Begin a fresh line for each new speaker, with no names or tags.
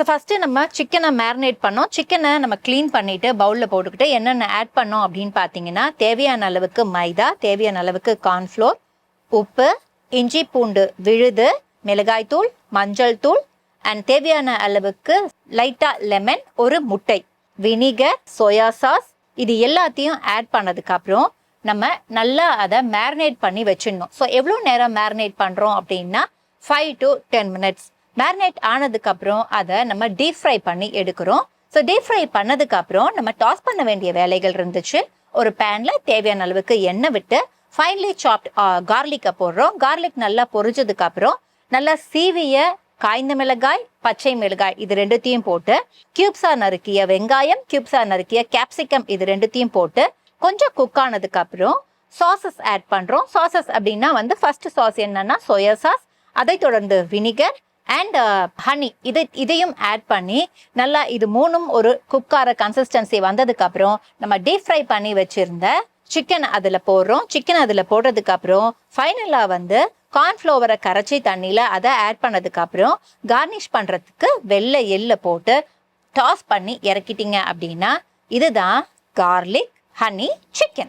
So first நம்ம சிக்கனை marinate பண்ணோம். சிக்கனை நம்ம க்ளீன் பண்ணிவிட்டு பவுலில் போட்டுக்கிட்டு என்னென்ன ஆட் பண்ணோம் அப்படின்னு பார்த்தீங்கன்னா தேவையான அளவுக்கு மைதா தேவையான அளவுக்கு கார்ன்ஃப்ளோர் உப்பு இஞ்சி பூண்டு விழுது மிளகாய்த்தூள் மஞ்சள் தூள் அண்ட் தேவையான அளவுக்கு லைட்டாக லெமன் ஒரு முட்டை வினிகர் சோயா சாஸ் இது எல்லாத்தையும் ஆட் பண்ணதுக்கப்புறம் நம்ம நல்லா அதை மேரினேட் பண்ணி வச்சிடணும். ஸோ எவ்வளோ நேரம் மேரினேட் பண்ணுறோம் அப்படின்னா five to ten minutes marinate ஆனதுக்கப்புறம் அதை நம்ம டீப் ஃப்ரை பண்ணி எடுக்கிறோம். ஸோ டீப் ஃப்ரை பண்ணதுக்கப்புறம் நம்ம டாஸ் பண்ண வேண்டிய வேலைகள் இருந்துச்சு. ஒரு பேனில் தேவையான அளவுக்கு எண்ணெய் விட்டு ஃபைன்லி சாப்ட் கார்லிக்கை போடுறோம். கார்லிக் நல்லா பொரிஞ்சதுக்கப்புறம் நல்லா சீவிய காய்ந்த மிளகாய் பச்சை மிளகாய் இது ரெண்டுத்தையும் போட்டு கியூப்ஸா நறுக்கிய வெங்காயம் கியூப்ஸா நறுக்கிய கேப்சிகம் இது ரெண்டுத்தையும் போட்டு கொஞ்சம் குக் ஆனதுக்கு அப்புறம் சாசஸ் ஆட் பண்றோம். சாசஸ் அப்படின்னா வந்து ஃபர்ஸ்ட் சாஸ் என்னன்னா சோயா சாஸ் அதை தொடர்ந்து வினிகர் அண்ட் ஹனி இது இதையும் ஆட் பண்ணி நல்லா இது மூணும் ஒரு குக்கார கன்சிஸ்டன்சி வந்ததுக்கப்புறம் நம்ம டீப் ஃப்ரை பண்ணி வச்சுருந்த சிக்கன் அதில் போடுறோம். சிக்கன் அதில் போடுறதுக்கப்புறம் ஃபைனலாக வந்து கார்ன்ஃப்ளவரை கரைச்சி தண்ணியில் அதை ஆட் பண்ணதுக்கப்புறம் கார்னிஷ் பண்ணுறதுக்கு வெள்ளை எள்ளை போட்டு டாஸ் பண்ணி இறக்கிட்டீங்க அப்படின்னா இதுதான் கார்லிக் ஹனி சிக்கன்